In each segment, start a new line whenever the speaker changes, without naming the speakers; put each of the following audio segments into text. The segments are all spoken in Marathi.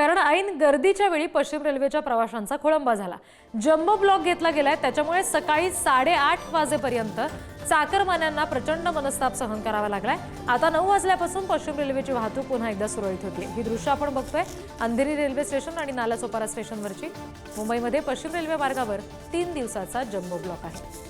कारण ऐन गर्दीच्या वेळी पश्चिम रेल्वेच्या प्रवाशांचा खोळंबा झाला. जम्बो ब्लॉक घेतला गेलाय त्याच्यामुळे सकाळी साडेआठ वाजेपर्यंत चाकरमान्यांना प्रचंड मनस्ताप सहन करावा लागलाय. आता नऊ वाजल्यापासून पश्चिम रेल्वेची वाहतूक पुन्हा एकदा सुरळीत होती ही दृश्य आपण बघतोय अंधेरी रेल्वे स्टेशन आणि नालासोपारा स्टेशनवरची. मुंबईमध्ये पश्चिम रेल्वे मार्गावर तीन दिवसाचा जम्बो ब्लॉक आहे.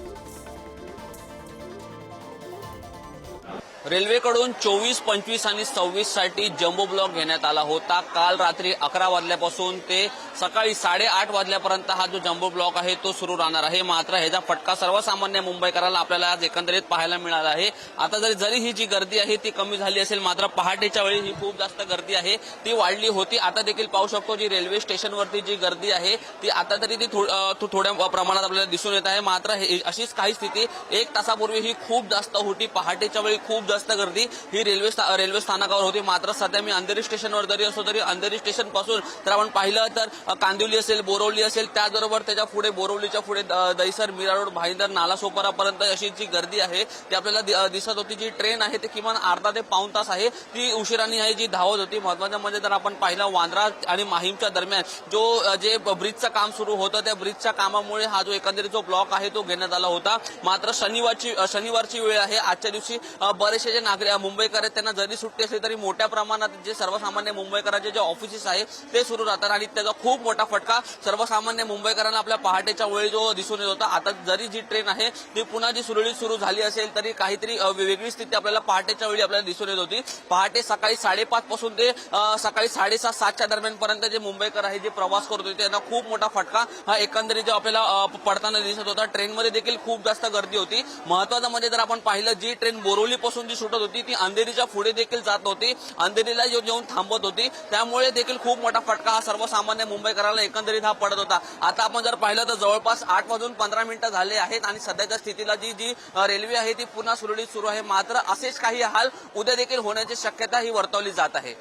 रेल्वेकडून चोवीस पंचवीस आणि सव्वीससाठी जम्बो ब्लॉक घेण्यात आला होता. काल रात्री अकरा वाजल्यापासून ते सकाळी साडेआठ वाजल्यापर्यंत हा जो जम्बो ब्लॉक आहे तो सुरू राहणार आहे. मात्र ह्याचा फटका सर्वसामान्य मुंबईकरांना आपल्याला आज एकंदरीत पाहायला मिळाला आहे. आता जरी जरी ही जी गर्दी आहे ती कमी झाली असेल मात्र पहाटेच्या वेळी ही खूप जास्त गर्दी आहे ती वाढली होती. आता देखील पाहू शकतो जी रेल्वे स्टेशनवरती जी गर्दी आहे ती आता तरी ती थोड्या प्रमाणात आपल्याला दिसून येत आहे. मात्र हे- अशीच काही स्थिती एक तासापूर्वी ही खूप जास्त होती. पहाटेच्या वेळी खूप जास्त गर्दी. ही रेल्वे स्था- रेल्वे स्थानकावर होती. मात्र सध्या मी अंधेरी स्टेशनवर जरी असो तरी अंधेरी स्टेशनपासून तर आपण पाहिलं तर कांदिवली असेल बोरवली असेल त्याचबरोबर त्याच्या पुढे बोरवलीच्या पुढे दहिसर मीरा रोड भाईंदर नालासोपारापर्यंत अशी जी गर्दी आहे ती आपल्याला दिसत होती. जी ट्रेन आहे ती किमान अर्धा ते पाऊन तास आहे. ती उशिराने आहे जी धावत होती. महत्वाचं म्हणजे जर आपण पाहिलं वांद्रा आणि माहीमच्या दरम्यान जो जे ब्रिजचं काम सुरू होतं त्या ब्रिजच्या कामामुळे हा जो एकंदरीत जो ब्लॉक आहे तो घेण्यात आला होता. मात्र शनिवारची शनिवारची वेळ आहे. आजच्या दिवशी बरेचसे बरेचसे जे नागरिक मुंबईकर आहेत त्यांना जरी सुट्टी असली तरी मोठ्या प्रमाणात जे सर्वसामान्य मुंबईकरांचे जे ऑफिसेस आहे ते सुरू राहतात आणि त्याचा खूप मोठा फटका सर्वसामान्य मुंबईकरांना आपल्या पहाटेच्या वेळी जो दिसून येत होता. आता जरी जी ट्रेन आहे ती पुन्हा जी सुरळीत सुरू झाली असेल तरी काहीतरी वेगळी स्थिती आपल्याला पहाटेच्या वेळी आपल्याला दिसून येत होती. पहाटे सकाळी साडेपाच पासून ते सकाळी साडेसात सातच्या दरम्यान पर्यंत जे मुंबईकर आहे जे प्रवास करत होते त्यांना खूप मोठा फटका हा एकंदरीत जो आपल्याला पडताना दिसत होता. ट्रेनमध्ये देखील खूप जास्त गर्दी होती. महत्वाचं म्हणजे जर आपण पाहिलं जी ट्रेन बोरवली पासून जी सुटत होती. ती अंधेरीच्या पुढे देखील जात होती अंधेरीला येऊन येऊन थांबत होती. त्यामुळे देखील खूप मोठा फटका हा सर्वसामान्य मुंबईकरांना एकंदरीत हा पडत होता. आता आपण जर पाहिलं तर जवळपास आठ वाजून पंधरा मिनिटं झाले आहेत आणि सध्याच्या स्थितीला जी जी रेल्वे आहे ती पुन्हा सुरळीत सुरू आहे. मात्र असेच काही हाल उद्या देखील होण्याची शक्यता ही वर्तवली जात आहे.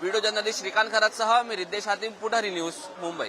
व्हिडिओ जर्नलिस्ट श्रीकांत खरातसह मी रिद्देश हातीम पुढारी न्यूज मुंबई.